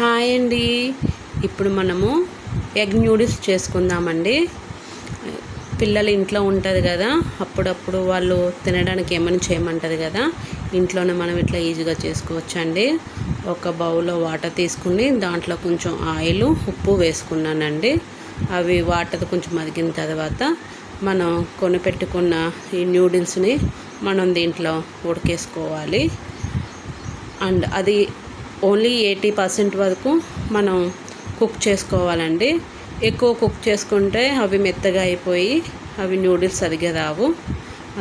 Hi అండి. ఇప్పుడు మనము ఎగ్ న్యూడిల్స్ చేసుకుందామండి. పిల్లలు ఇంట్లో ఉంటుంది కదా అప్పుడప్పుడు వాళ్ళు తినడానికి ఏమైనా చేయమంటుంది కదా ఇంట్లోనే మనం ఇట్లా ఈజీగా చేసుకోవచ్చండి. ఒక బౌల్లో వాటర్ తీసుకుని దాంట్లో కొంచెం ఆయిల్ ఉప్పు వేసుకున్నానండి. అవి వాటర్ కొంచెం మదిగిన తర్వాత మనం కొనిపెట్టుకున్న ఈ న్యూడిల్స్ని మనం దీంట్లో ఉడికేసుకోవాలి. అండ్ అది ఓన్లీ ఎయిటీ పర్సెంట్ వరకు మనం కుక్ చేసుకోవాలండి. ఎక్కువ కుక్ చేసుకుంటే అవి మెత్తగా అయిపోయి అవి నూడిల్స్ సరిగ్గా రావు.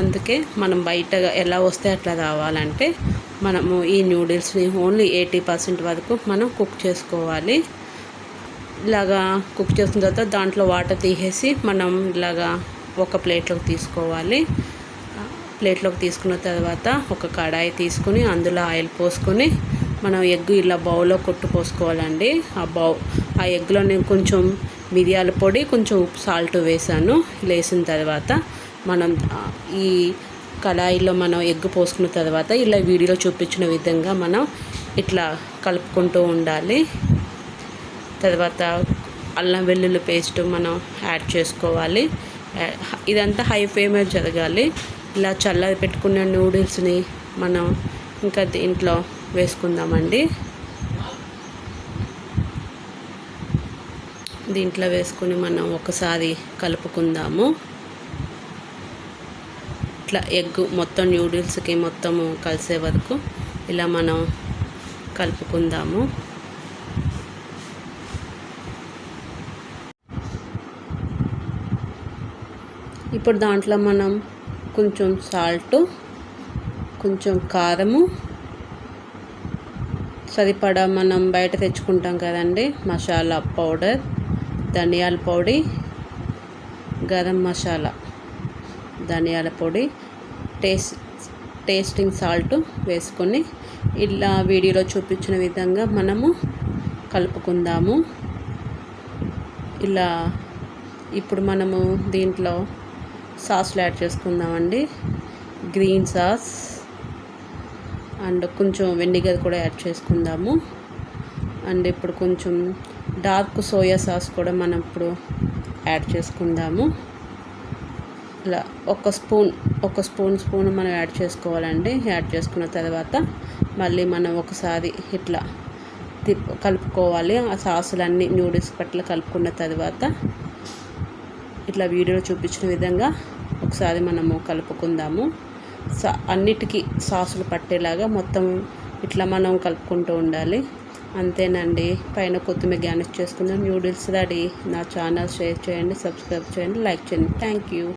అందుకే మనం బయట ఎలా వస్తే అట్లా రావాలంటే మనము ఈ నూడిల్స్ని ఓన్లీ ఎయిటీ పర్సెంట్ వరకు మనం కుక్ చేసుకోవాలి. ఇలాగా కుక్ చేసిన తర్వాత దాంట్లో వాటర్ తీసేసి మనం ఇలాగా ఒక ప్లేట్లోకి తీసుకోవాలి. ప్లేట్లోకి తీసుకున్న తర్వాత ఒక కడాయి తీసుకుని అందులో ఆయిల్ పోసుకొని మనం ఎగ్ ఇలా బౌల్లో కొట్టు పోసుకోవాలండి. ఆ బౌ ఆ ఎగ్లో నేను కొంచెం మిరియాల పొడి కొంచెం ఉప్పు సాల్ట్ వేసాను. వేసిన తర్వాత మనం ఈ కడాయిలో మనం ఎగ్ పోసుకున్న తర్వాత ఇలా వీడియోలో చూపించిన విధంగా మనం ఇట్లా కలుపుకుంటూ ఉండాలి. తర్వాత అల్లం వెల్లుల్లి పేస్ట్ మనం యాడ్ చేసుకోవాలి. ఇదంతా హై ఫ్లేమ్ జరగాలి. ఇలా చల్లది పెట్టుకున్న నూడిల్స్ని మనం ఇంకా దీంట్లో వేసుకుందామండి. దీంట్లో వేసుకుని మనం ఒకసారి కలుపుకుందాము. ఇట్లా ఎగ్ మొత్తం న్యూడిల్స్కి మొత్తము కలిసే వరకు ఇలా మనం కలుపుకుందాము. ఇప్పుడు దాంట్లో మనం కొంచెం సాల్ట్ కొంచెం కారము సరిపడా మనం బయట తెచ్చుకుంటాం కదండి. మసాలా పౌడర్ ధనియాల పొడి గరం మసాలా ధనియాల పొడి టేస్ట్ టేస్టింగ్ సాల్ట్ వేసుకొని ఇలా వీడియోలో చూపించిన విధంగా మనము కలుపుకుందాము. ఇలా ఇప్పుడు మనము దీంట్లో సాస్లు యాడ్ చేసుకుందామండి. Green sauce. అండ్ కొంచెం వెనిగర్ కూడా యాడ్ చేసుకుందాము. అండ్ ఇప్పుడు కొంచెం డార్క్ సోయా సాస్ కూడా మనం ఇప్పుడు యాడ్ చేసుకుందాము. ఇలా ఒక స్పూన్ ఒక స్పూన్ స్పూన్ మనం యాడ్ చేసుకోవాలండి. యాడ్ చేసుకున్న తర్వాత మళ్ళీ మనం ఒకసారి ఇట్లా తిప్ కలుపుకోవాలి. ఆ సాసులన్నీ నూడిల్స్ పట్ల కలుపుకున్న తర్వాత ఇట్లా వీడియోలో చూపించిన విధంగా ఒకసారి మనము కలుపుకుందాము. సా అన్నిటికీ సాసులు పట్టేలాగా మొత్తం ఇట్లా మనం కలుపుకుంటూ ఉండాలి. అంతేనండి. పైన కొత్తిమీర గ్యానెస్ చేసుకుందాం న్యూడిల్స్ రెడీ. నా ఛానల్ షేర్ చేయండి సబ్స్క్రైబ్ చేయండి లైక్ చేయండి. Thank you.